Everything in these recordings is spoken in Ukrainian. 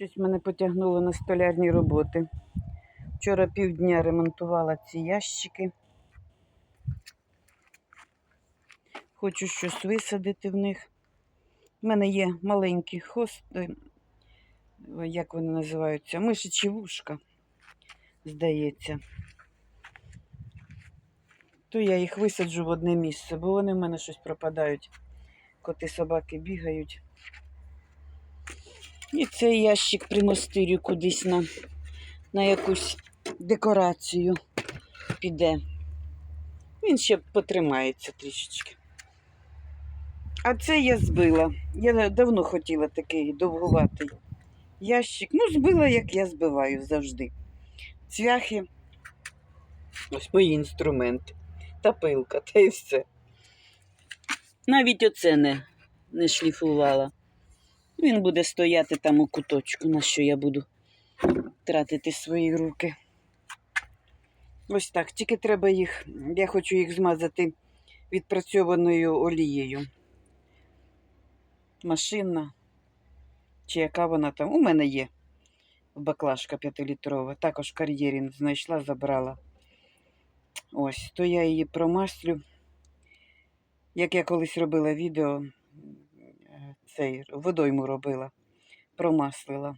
Щось мене потягнуло на столярні роботи. Вчора півдня ремонтувала ці ящики. Хочу щось висадити в них. У мене є маленькі хости, як вони називаються, мишичі вушка, здається. То я їх висаджу в одне місце, бо вони в мене щось пропадають. Коти собаки бігають. І цей ящик примостирю кудись на, на якусь декорацію піде. Він ще потримається трішечки. А це я збила. Я давно хотіла такий довгуватий ящик. Ну, збила, як я збиваю завжди. Цвяхи. Ось мої інструменти. Та пилка, та й все. Навіть оце не, не шліфувала. Він буде стояти там у куточку, на що я буду тратити свої руки. Ось так. Тільки треба їх, я хочу їх змазати відпрацьованою олією. Машинна. Чи яка вона там? У мене є баклажка 5-літрова. Також в кар'єрі знайшла, забрала. Ось, то я її промаслю. Як я колись робила відео, цей водойму робила, промаслила.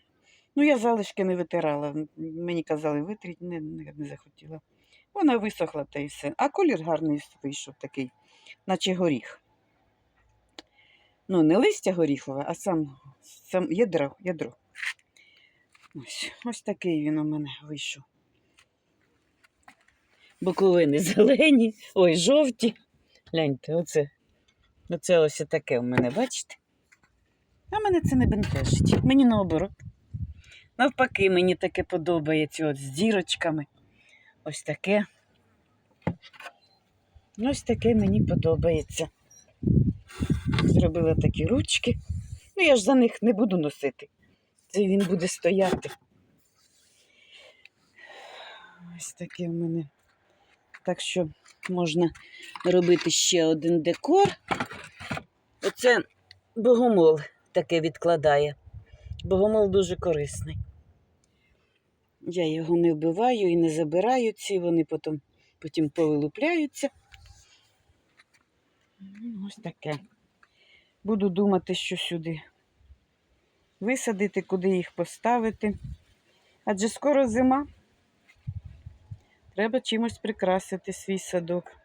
Ну, я залишки не витирала. Мені казали, витріть, не, не, не захотіла. Вона висохла та й все. А колір гарний вийшов такий, наче горіх. Ну, не листя горіхове, а сам, сам ядро, ядро. Ось, ось такий він у мене вийшов. Боковини зелені, ой, жовті. Гляньте, оце, оце ось таке у мене, бачите? А мене це не бентежить. Мені наоборот. Навпаки, мені таке подобається от з дірочками. Ось таке. Ось таке мені подобається. Зробила такі ручки. Ну, я ж за них не буду носити. Це він буде стояти. Ось таке в мене. Так що можна робити ще один декор. Оце богомол таке відкладає. Богомол дуже корисний. Я його не вбиваю і не забираю ці, вони потім, потім повилупляються. Ну, Ось таке. Буду думати, що сюди висадити, куди їх поставити. Адже скоро зима. Треба чимось прикрасити свій садок.